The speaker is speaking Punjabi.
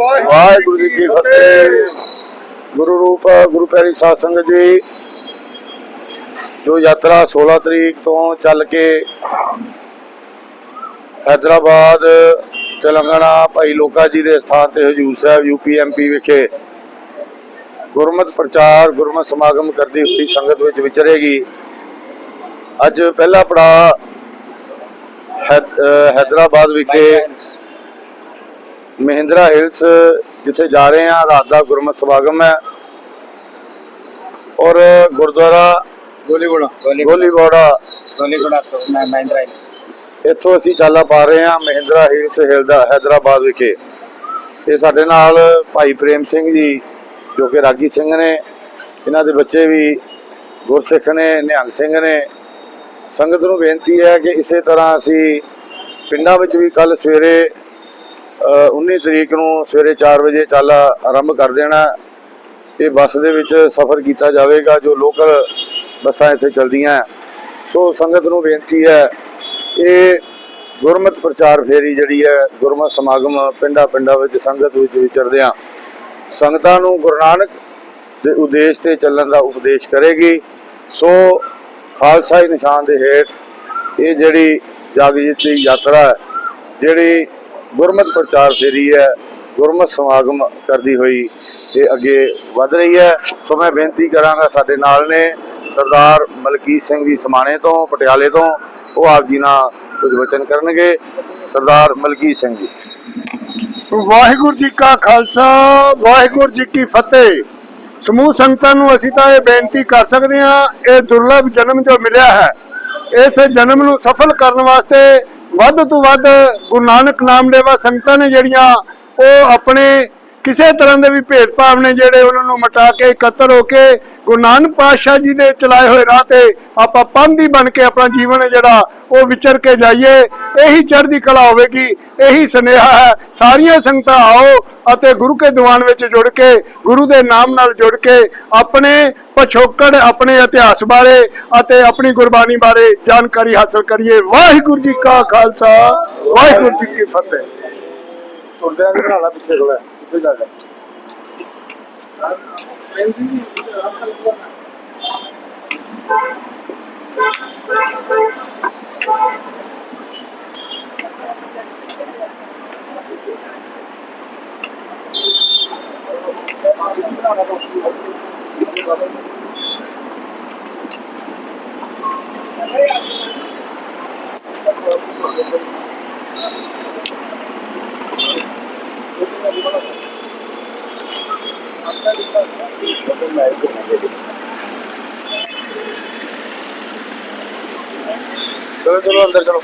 ਵਾਹਿਗੁਰੂ ਜੀ ਕੀ ਫਤਿਹ। ਗੁਰੂ ਰੂਪ, ਗੁਰੂ ਪਿਆਰੀ ਸਾਧ ਸੰਗਤ ਜੀ, ਜੋ ਯਾਤਰਾ 16 ਤਰੀਕ ਤੋਂ ਚੱਲ ਕੇ ਹੈਦਰਾਬਾਦ, ਤੇਲੰਗਾਨਾ, ਭਾਈ ਲੋਕਾ ਜੀ ਦੇ ਸਥਾਨ ਤੇ ਹਜੂਰ ਸਾਹਿਬ ਯੂਪੀ ਐਮਪੀ ਵਿਖੇ ਗੁਰਮਤ ਪ੍ਰਚਾਰ, ਗੁਰਮਤ ਸਮਾਗਮ ਕਰਦੀ ਹੋਈ ਸੰਗਤ ਵਿੱਚ ਵਿਚਰੇਗੀ। ਅੱਜ ਪਹਿਲਾ ਪੜਾ ਹੈਦਰਾਬਾਦ ਵਿਖੇ ਮਹਿੰਦਰਾ ਹਿਲਸ ਜਿੱਥੇ ਜਾ ਰਹੇ ਹਾਂ ਰਾਤ ਦਾ ਗੁਰਮਤ ਸਮਾਗਮ ਹੈ। ਔਰ ਗੁਰਦੁਆਰਾ ਗੋਲੀਗੁੜਾ ਗੋਲੀਬੋੜਾ ਗੋਲੀਗੁੜਾ। ਤੋਂ ਮਹਿੰਦਰਾ ਇੱਥੋਂ ਅਸੀਂ ਚਾਲਾ ਪਾ ਰਹੇ ਹਾਂ ਮਹਿੰਦਰਾ ਹਿਲਸ ਹਿਲਦਾ ਹੈਦਰਾਬਾਦ ਵਿਖੇ। ਤੇ ਸਾਡੇ ਨਾਲ ਭਾਈ ਪ੍ਰੇਮ ਸਿੰਘ ਜੀ ਜੋ ਕਿ ਰਾਗੀ ਸਿੰਘ ਨੇ ਇਹਨਾਂ ਦੇ ਬੱਚੇ ਵੀ ਗੁਰਸਿੱਖ ਨੇ ਨਿਹੰਗ ਸਿੰਘ ਨੇ। ਸੰਗਤ ਨੂੰ ਬੇਨਤੀ ਹੈ ਕਿ ਇਸੇ ਤਰ੍ਹਾਂ ਅਸੀਂ ਪਿੰਡਾਂ ਵਿੱਚ ਵੀ ਕੱਲ ਸਵੇਰੇ 19 ਤਰੀਕ ਨੂੰ ਸਵੇਰੇ 4 ਵਜੇ ਚਾਲਾ ਆਰੰਭ ਕਰ ਦੇਣਾ ਇਹ ਬੱਸ ਦੇ ਵਿੱਚ ਸਫ਼ਰ ਕੀਤਾ ਜਾਵੇਗਾ, ਜੋ ਲੋਕਲ ਬੱਸਾਂ ਇੱਥੇ ਚੱਲਦੀਆਂ ਹੈ। ਸੋ ਸੰਗਤ ਨੂੰ ਬੇਨਤੀ ਹੈ ਇਹ ਗੁਰਮਤ ਪ੍ਰਚਾਰ ਫੇਰੀ ਜਿਹੜੀ ਹੈ, ਗੁਰਮਤ ਸਮਾਗਮ ਪਿੰਡਾਂ ਪਿੰਡਾਂ ਵਿੱਚ, ਸੰਗਤ ਵਿੱਚ ਵਿਚਰਦਿਆਂ ਸੰਗਤਾਂ ਨੂੰ ਗੁਰੂ ਨਾਨਕ ਦੇ ਉਦੇਸ਼ ਤੇ ਚੱਲਣ ਦਾ ਉਪਦੇਸ਼ ਕਰੇਗੀ ਸੋ ਖਾਲਸਾਈ ਨਿਸ਼ਾਨ ਦੇ ਹੇਠ ਇਹ ਜਿਹੜੀ ਜਗਜੀਤ ਦੀ ਯਾਤਰਾ ਹੈ, ਜਿਹੜੀ ਗੁਰਮਤ ਪ੍ਰਚਾਰ ਫੇਰੀ ਹੈ, ਗੁਰਮਤ ਸਮਾਗਮ ਕਰਦੀ ਹੋਈ ਇਹ ਅੱਗੇ ਵਧ ਰਹੀ ਹੈ। ਸੋ ਮੈਂ ਬੇਨਤੀ ਕਰਾਂਗਾ ਸਾਡੇ ਨਾਲ ਨੇ ਸਰਦਾਰ ਮਲਕੀਤ ਸਿੰਘ ਜੀ ਸਮਾਣੇ ਤੋਂ, ਪਟਿਆਲੇ ਤੋਂ, ਉਹ ਆਪ ਜੀ ਨਾਲ ਕੁਝ ਵਚਨ ਕਰਨਗੇ। ਸਰਦਾਰ ਮਲਕੀਤ ਸਿੰਘ ਜੀ। ਵਾਹਿਗੁਰੂ ਜੀ ਕਾ ਖਾਲਸਾ, ਵਾਹਿਗੁਰੂ ਜੀ ਕੀ ਫਤਿਹ। ਸਮੂਹ ਸੰਗਤਾਂ ਨੂੰ ਅਸੀਂ ਤਾਂ ਇਹ ਬੇਨਤੀ ਕਰ ਸਕਦੇ ਹਾਂ, ਇਹ ਦੁਰਲਭ ਜਨਮ ਜੋ ਮਿਲਿਆ ਹੈ, ਇਸ ਜਨਮ ਨੂੰ ਸਫਲ ਕਰਨ ਵਾਸਤੇ ਵੱਧ ਤੋਂ ਵੱਧ ਗੁਰੂ ਨਾਨਕ ਨਾਮ ਲੈਵਾ ਸੰਗਤਾਂ ਨੇ ਜਿਹੜੀਆਂ ਉਹ ਆਪਣੇ ਕਿਸੇ ਤਰ੍ਹਾਂ ਦੇ ਵੀ ਭੇਦਭਾਵ ਨੇ ਜਿਹੜੇ ਉਹਨਾਂ ਨੂੰ ਮਟਾ ਕੇ ਇਕੱਤਰ ਹੋ ਕੇ ਗੁਰੂ ਨਾਨਕ ਪਾਤਸ਼ਾਹ ਜੀ ਦੇ ਚਲਾਏ ਹੋਏ ਰਾਹ ਤੇ ਆਪਾਂ ਪੰਥੀ ਬਣ ਕੇ ਆਪਣਾ ਜੀਵਨ ਜਿਹੜਾ ਉਹ ਵਿਚਰ ਕੇ ਜਾਈਏ, ਇਹੀ ਚੜ੍ਹਦੀ ਕਲਾ ਹੋਵੇਗੀ, ਇਹੀ ਸੁਨੇਹਾ ਹੈ, ਸਾਰੀਆਂ ਸੰਗਤਾਂ ਆਓ ਅਤੇ ਗੁਰੂ ਕੇ ਦੀਵਾਨ ਵਿੱਚ ਜੁੜ ਕੇ, ਗੁਰੂ ਦੇ ਨਾਮ ਨਾਲ ਜੁੜ ਕੇ ਆਪਣੇ ਪਛੋਕੜ, ਆਪਣੇ ਇਤਿਹਾਸ ਬਾਰੇ ਅਤੇ ਆਪਣੀ ਗੁਰਬਾਣੀ ਬਾਰੇ ਜਾਣਕਾਰੀ ਹਾਸਲ ਕਰੀਏ। ਵਾਹਿਗੁਰੂ ਜੀ ਕਾ ਖਾਲਸਾ, ਵਾਹਿਗੁਰੂ ਜੀ ਕੀ ਫਤਿਹ। ਤੁਰਦਿਆਂ ਨਾਲ ਪਿੱਛੇ ਕੋਲ Helal. Thank you. चलो चलो अंदर चलो